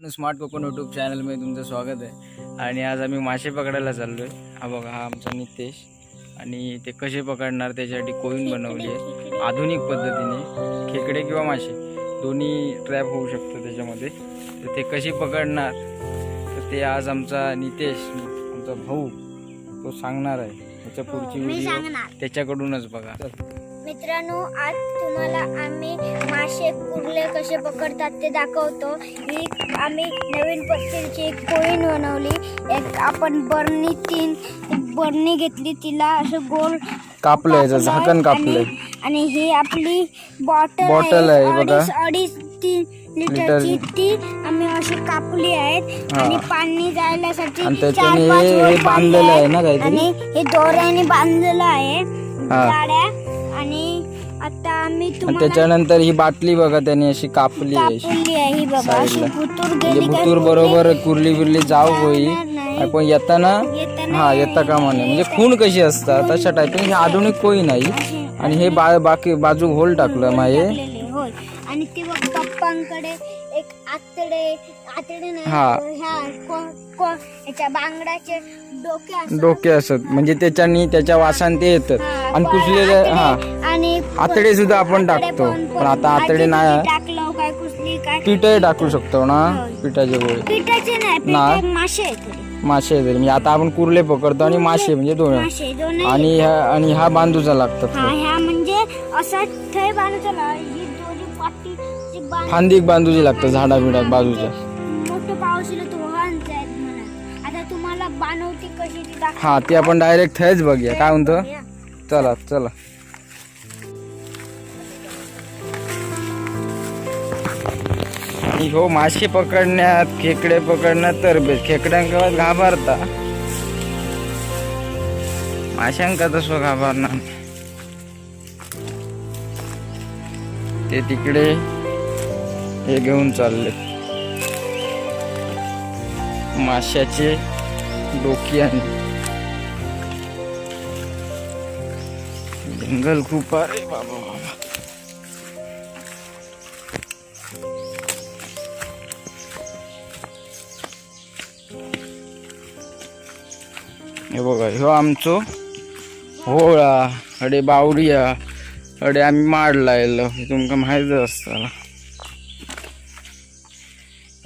Smart Konkan YouTube चॅनलमध्ये तुमचं स्वागत आहे. आणि आज आम्ही मासे पकडायला चाललो आहे हा बघा हा आमचा नितेश. आणि ते कसे पकडणार त्याच्यासाठी कोईन बनवली आहे. आधुनिक पद्धतीने खेकडे किंवा मासे. दोन्ही ट्रॅप होऊ शकतं त्याच्यामध्ये. तर ते कशी पकडणार? तर ते आज आमचा नितेश आमचा भाऊ तो सांगणार आहे. त्याच्या पुढची मी व्हिडिओ सांगणार. त्याच्याकडूनच बघा. मित्रांनो आज तुम्हाला आम्ही मासे कुर्ले कसे पकडतात ते दाखवतो. ही आम्ही नवीन पद्धतीची एक कोळीण बनवली. एक आपण बरणी तीन एक बरणी घेतली. तिला असं गोल कापलं याचं कापलंय झाकण कापलंय आणि- आणि ही आपली बॉटल बॉटल आहे, बघा. अडीच अडीच तीन लिटरची ती आम्ही अशी कापली आहेत. हा. आणि पाणी जायलासाठी आणि चार त्याच्याने पाच हे- हे बांधलेलं आहे ना काहीतरी? आणि हे दोऱ्याने बांधलेलं आहे. हा. आता आणि तुम्हाला त्याच्यानंतर ही बाटली बघा त्याने अशी कापली आहे अशी. कापली आहे ही बघा अशी साईडला. बुतूर म्हणजे गेली का बुतूर बरोबर कुर्ली बिरली जाऊ होई. नाही. पण येताना येताना हा येता कामा नये. म्हणजे खून कशी असतात तशा टाईप ही आधुनिक कोई नाही. आणि हे बा बाकी बाजू होल टाकलं माये. टाकलेले, होय. आणि ते बघ पप्पांकडे एक आतडे आतडे नाही हा. ह्या को- को- ह्याच्या बांगड्याचे डोके असतात. डोके असत म्हणजे त्याच्यानी त्याच्या वासान ते येतात. हा, आणि कुसलेले आतडे हा. आणि आतडे सुद्धा आपण आतडे टाकतो. पण- पण आता आतडे आधी नाही. टाकलं काय कुसली काय पिठही टाकू शकतो ना? होय. पिठाचे गोळे. पिठाचे नाही मासे आहेत थोडे. मासे म्हणजे आता आपण कुर्ले पकडतो आणि मासे म्हणजे दोन. मासे दोन आणि ह्या आणि हा बांधूचा लागतात हा ह्या म्हणजे असा थै बांधतो ना ही दोरी पाटी जी बांध फांदीक बांधूची लागतं झाडा बिडा बाजूच्या. मोठं पाऊस येईल तो वाहन जायत म्हणा. आता तुम्हाला बाणवती कशी ती दाखव. हा ते आपण डायरेक्ट थंयच बघूया. काय म्हणतो? चला चला. हो मासे पकडण्यात खेकडे पकडण्यात तर बेस खेकड्यांका घाबरता. माशांका तसं घाबरणार ते तिकडे हे घेऊन चालले. माशाचे डोकी आणि जंगल खूप आहे बाबा बाबा हे बघा ह्यो आमचो होळा अडे बावरिया अडे आम्ही माड लायलो हे तुमका माहितच असताना.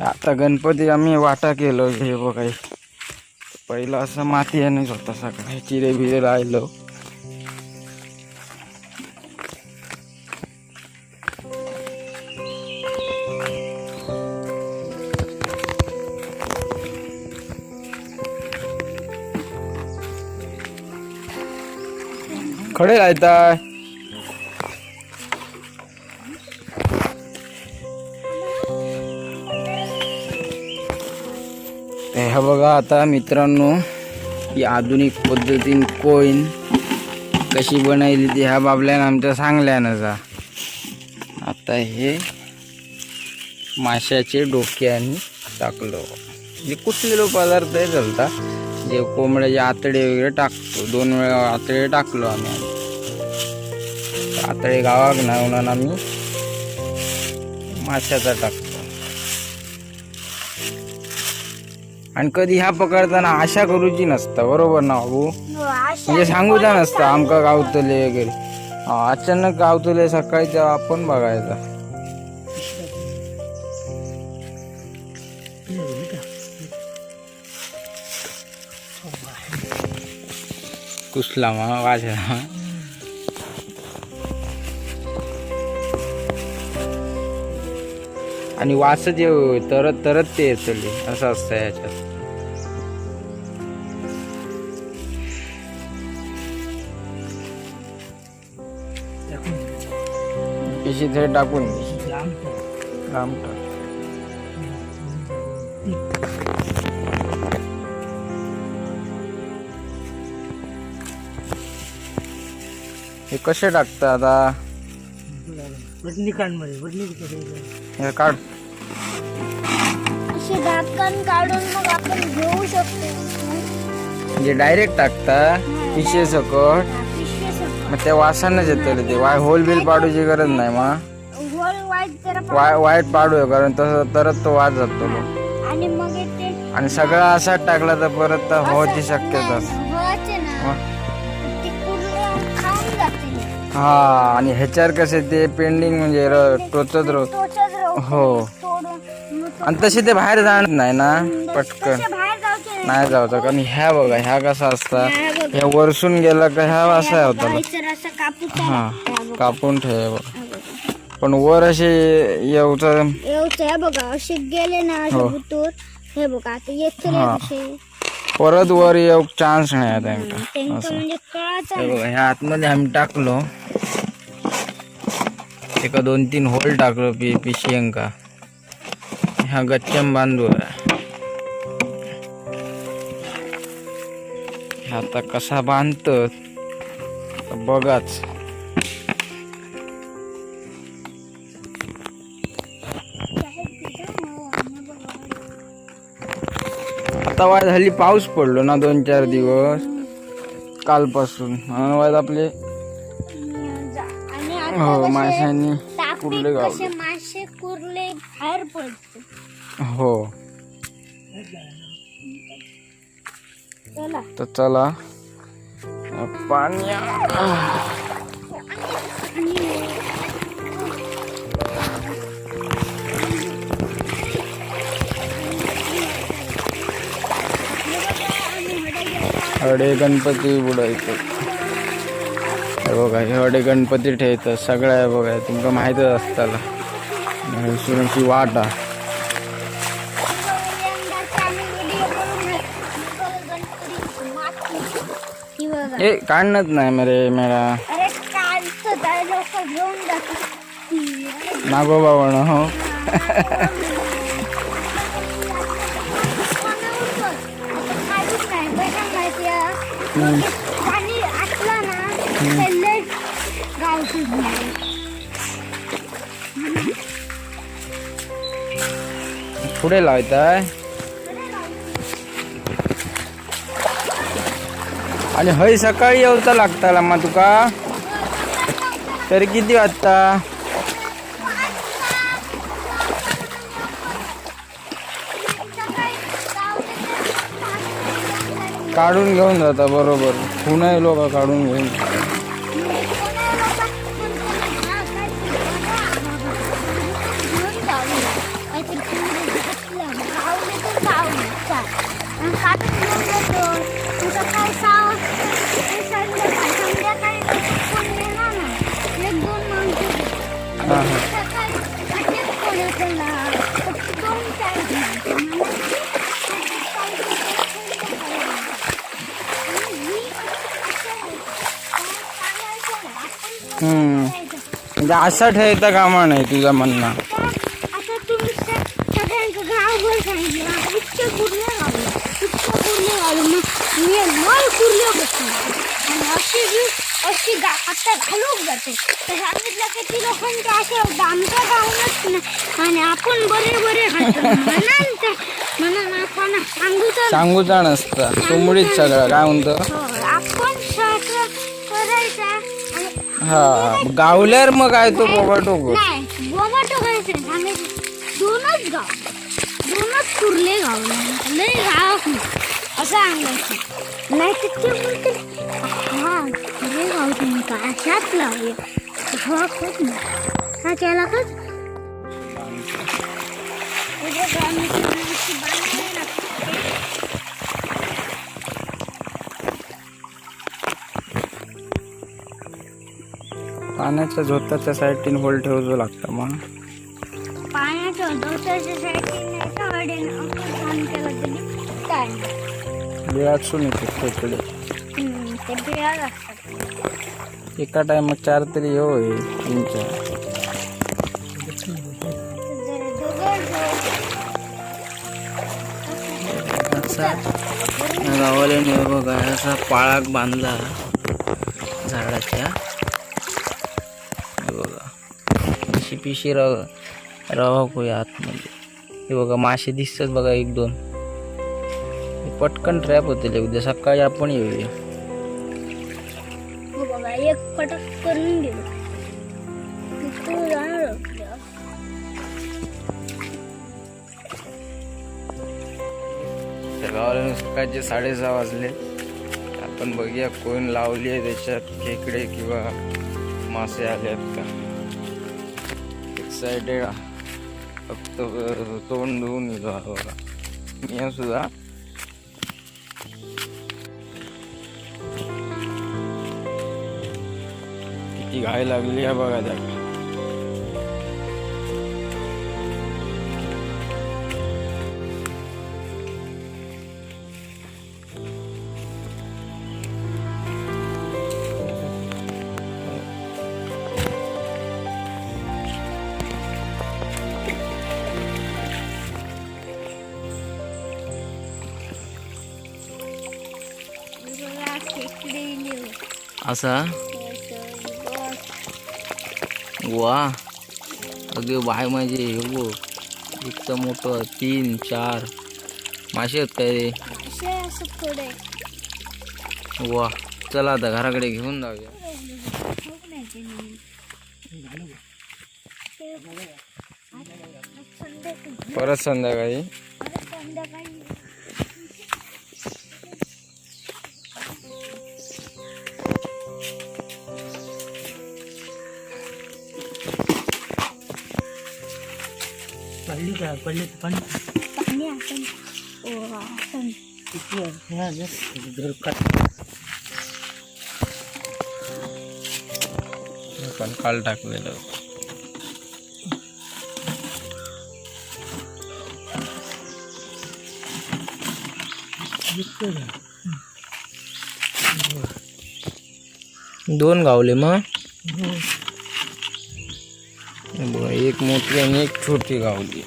आता गणपती आम्ही वाटा केलो हे बघाय हे. पहिला असं माती यानेच होता सगळं. चिरे बिरे राहिलो. खडे राहताय? हे बघा आता मित्रांनो ही आधुनिक पद्धतीन कोईन कशी बनवली ती ह्या बाबल्यानं आमच्या सांगल्यानं जा आता हे माशाचे डोक्याने टाकलो. जे कुठलेलो पदार्थ आहे चलता? जे कोंबड्याचे आतडे वगैरे टाकतो. दोन वेळा आतडे टाकलो आम्ही. आतडे गावाक नाही म्हणून आम्ही माशाचा टाकतो. आणि कधी ह्या पकडताना आशा करूची नसता बरोबर ना भाऊ म्हणजे सांगूचा नसता आमका गावतले वगैरे. अचानक गावतले सकाळी तेव्हा आपण बघायचा. कुसला मा वाजला आणि वास जे तरत तरत ते येतले असं असतं याच्यात पिशी थेट टाकून. दे. लांब टाक हे कसे टाकता आता? बटनी कांडमध्ये बटनी हे काढ. असे दातकण काढून मग आपण घेऊ शकतो. म्हणजे डायरेक्ट टाकता पिशे सकट. मग त्या वासानच येतले ते वाय होल बिल पाडूची गरज नाही मग वाय वाईट पाडूया कारण तसं तरच तो वाद जातो आणि मग ते आणि सगळं असाच टाकला तर परत होची शक्यता हा आणि ह्याच्यावर कसे ते पेंडिंग म्हणजे र- टोचत राहू. हो. सोडून मग तो- आणि तसे ते बाहेर जाणार नाही ना पटकन. तसे बाहेर जाऊचे नाही. नाही जायचं कारण ह्या बघा ह्या कसा असता? ह्या बघा. ह्या वरसून गेला का ह्या असा होता हा, असं कापूस हा. कापून ठेव पण वर असे येऊचा एवढं हे बघा असे गेले ना असे हो. हे बघा आता येत हा. परत वर येऊ चान्स नाही त्यांचं असं. म्हणजे हे बघा ह्या आतमध्ये आम्ही टाकलो. एका दोन तीन होल टाकलो पी पिशियंका ह्या गच्चम बांधू आहे. आता कसा बांधत बघाच. आता वाय झाली पाऊस पडलो ना दोन चार दिवस कालपासून. म्हणून वाय आपले हो माशांनी कुर्ले गावले मासे कुर्ले बाहेर पडते. हो. चला. तर चला. पाणी हडे गणपती बुडायचं. हे बघा हडे गणपती ठेवतात सगळ्या हे बघा तुमका माहीतच असताला सुरक्षी वाट हा. ए काढणच नाही मरे जातात नागोबा बण हो. पाणी पुढे लावताय. आणि हय सकाळी येऊचा लागताला मग तुका. तरी किती वाजता? काढून घेऊन जाता बरोबर. पुन्हा लोक काढून घेऊन. हा हम्म. म्हणजे असं ठेवता कामा नाही तुझं म्हणणं आता तुम्ही स- सगळ्यांचं गावभर सांगितलं ना, इतके कुर्ले घालू इतके कुर्ले घालू मग मी कुर्ले आणि अशी जी अशी गा आता घालूक जाते. तर सांगितलं की ती लोकांचे असे आमच्या गावनच आणि आपण बरे बरे घालतो म्हणून म्हणून आपण सांगू तर सांगूचा नसता. तुमडीच सगळं. काय म्हणतो? हो, आपण करायचा हा गावल्यावर मग काय तो बाबा टोको दोनच गाव. दोनच कुर्ले गाव लय गाव असं सांगायचं नाही तर ते बोलते हा कुर्ले गाव तुम्ही काय अशात लावले हा खूप हा त्याला पाण्याच्या झोताच्या साईडीन होल ठेवतो लागतं मग पाण्याचं दोसाच्या साईडने नाही. येते खेकडे. ते असतात एका टायमात चार तरी हे होय तीन चार असा गावाला बघा असा पाळाक बांधला झाडाच्या. बघा. अशी पिशी रव रवा कोय आतमध्ये. हे बघा मासे दिसतात बघा एक दोन. पटकन ट्रॅप होते उद्या सकाळी आपण येऊया. हो बघा एक पटक करून जाणार गावाला सकाळचे साडेसहा वाजले. आपण बघूया कोण लावली आहे त्याच्यात खेकडे किंवा मासे आले आहेत का? एक्सायटेड फक्त तोंड धुवून गेलो बघा. मी सुद्धा किती घाई लागली आहे बघा त्या बघा, खेकडे लिहू. असा बस. वा अगे बाय माझे हे बघ. इतकं मोठं तीन चार. मासे आहेत काय रे? थोडे. वा चला आता घराकडे घेऊन जाऊया. परत संध्याकाळी. पडली का पडली तर पाणी पाणी आपण आपण किती? हा, काढ. पण काल टाकलेलं. दोन गावले मग. बघा एक मोठी आणि एक छोटी गावली.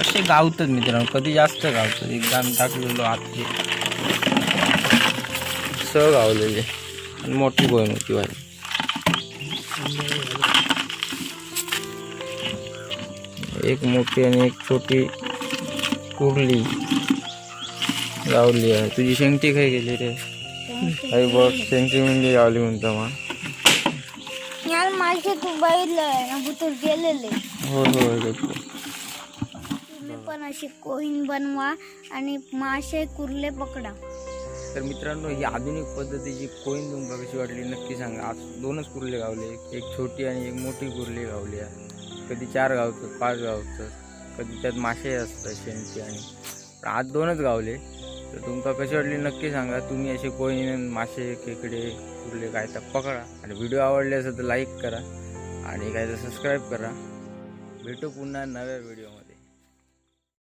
असे गावतात मित्रांनो कधी जास्त गावतात. एकदा आम्ही टाकलेलो आतली. स गावलेले. आणि मोठी बहीण होती वाली एक मोठी आणि एक छोटी कुर्ली गावली आहे. तुझी शेंगटी काय गेली रे? काही बघ शेंगटी म्हणजे गावली म्हणतो मग. तू बघितलं ना बुतूर गेलेले. हो हो देखो तुम्ही पण अशी कोईन बनवा आणि मासे कुर्ले पकडा. तर मित्रांनो ही आधुनिक पद्धतीची कोईन तुमका कशी वाटली नक्की सांगा. आज दोनच कुर्ले गावले एक छोटी आणि एक मोठी कुर्ली गावली आहे. कधी चार गावतात पाच गावतात कधी त्यात मासे असतात शेंगटी आणि पण आज दोनच गावले. तर तुमका कशी वाटली नक्की सांगा. तुम्ही असे कोईन मासे खेकडे कुठले काय तर पकडा. आणि व्हिडिओ आवडले असेल तर लाईक करा. आणि काय तर सबस्क्राईब करा. भेटू पुन्हा नव्या व्हिडिओमध्ये